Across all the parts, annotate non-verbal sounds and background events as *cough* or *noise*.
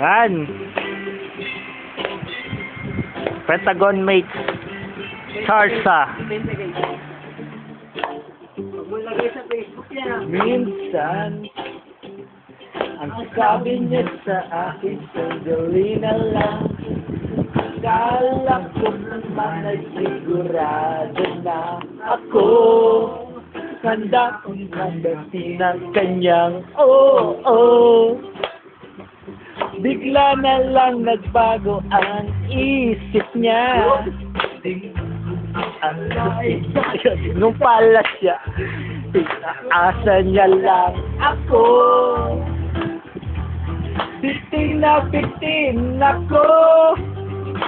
Yan. Pentagon mates. Charsa. Minsan, ang sabi niya sa akin, sandali na lang. Kala ko naman ay sigurado na ako. Handa kong mandating ng kanyang oo. Oh, Bigla na lang nagbago ang isip niya. Nung pala siya, asa niya lang ako. Bitin na bitin ako.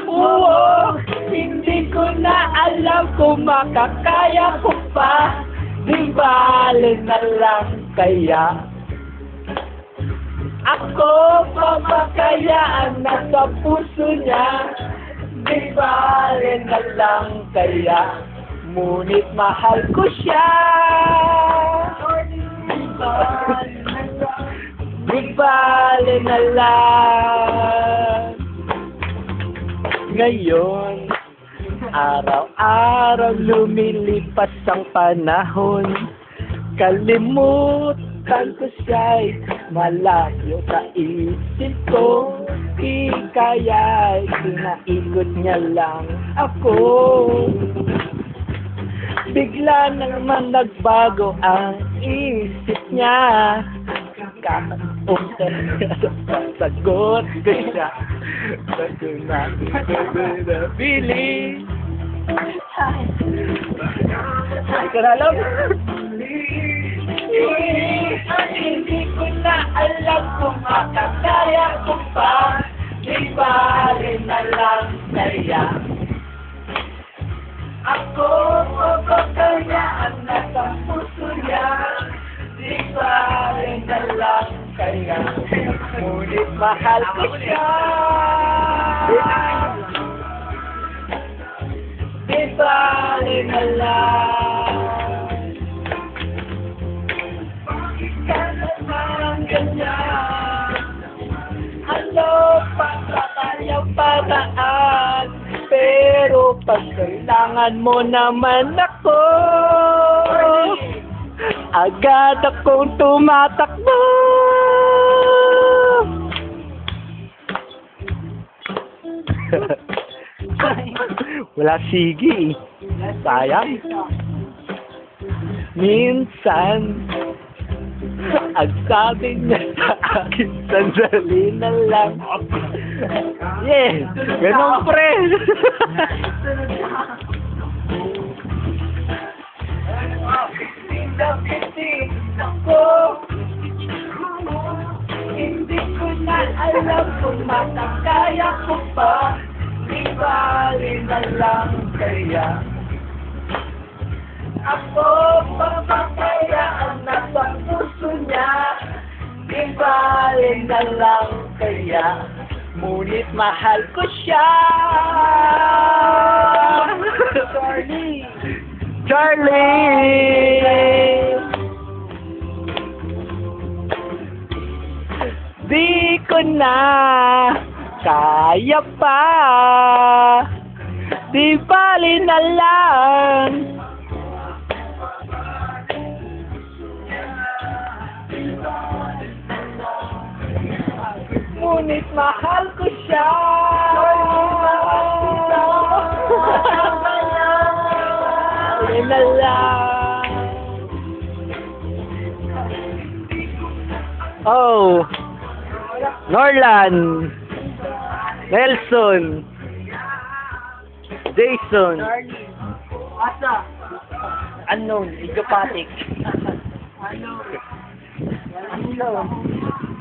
Oo, hindi ko na alam kung makakaya ko pa. Di bale na lang kaya. Ako pa kaya ang nasa puso niya? Di bale na lang kaya. Ngunit mahal ko siya. Di bale na lang. Ngayon, araw-araw lumilipas ang panahon. Kalimutan ko siya'y malayo sa isip ko. Di kaya kinaikot niya lang ako. Bigla naman nagbago ang isip niya. Sagot ko siya. Bago na nabili. Ay, ka na alam. Hindi ko na alam kung makakaya ko pa. Di ba rin na lang kaya. Ako kaya ang nasa puso niya? Di ba rin na lang kaya? Ngunit mahal ko siya. Di ba rin na lang? Paraan? Pero pag kailangan mo naman ako, agad akong tumatakbo. *laughs* Wala sige. Sayang. Minsan, ang sabi niya sa akin, sandali na lang. Yeah, ganun pre. Hindi ko na alam kung makakaya ko pa. Di bali na lang kaya. Ako pa ba kaya ang nasa puso niya? Di bali na lang kaya. Ngunit mahal ko siya. Charlie. *laughs* Charlie. Di ko na kaya pa. Di bali na lang. Ngunit mahal ko siya. Oh. Norlan. Nelson. Jason. Charlie. Asa? Unknown. Idiopatic. Ano? Unknown.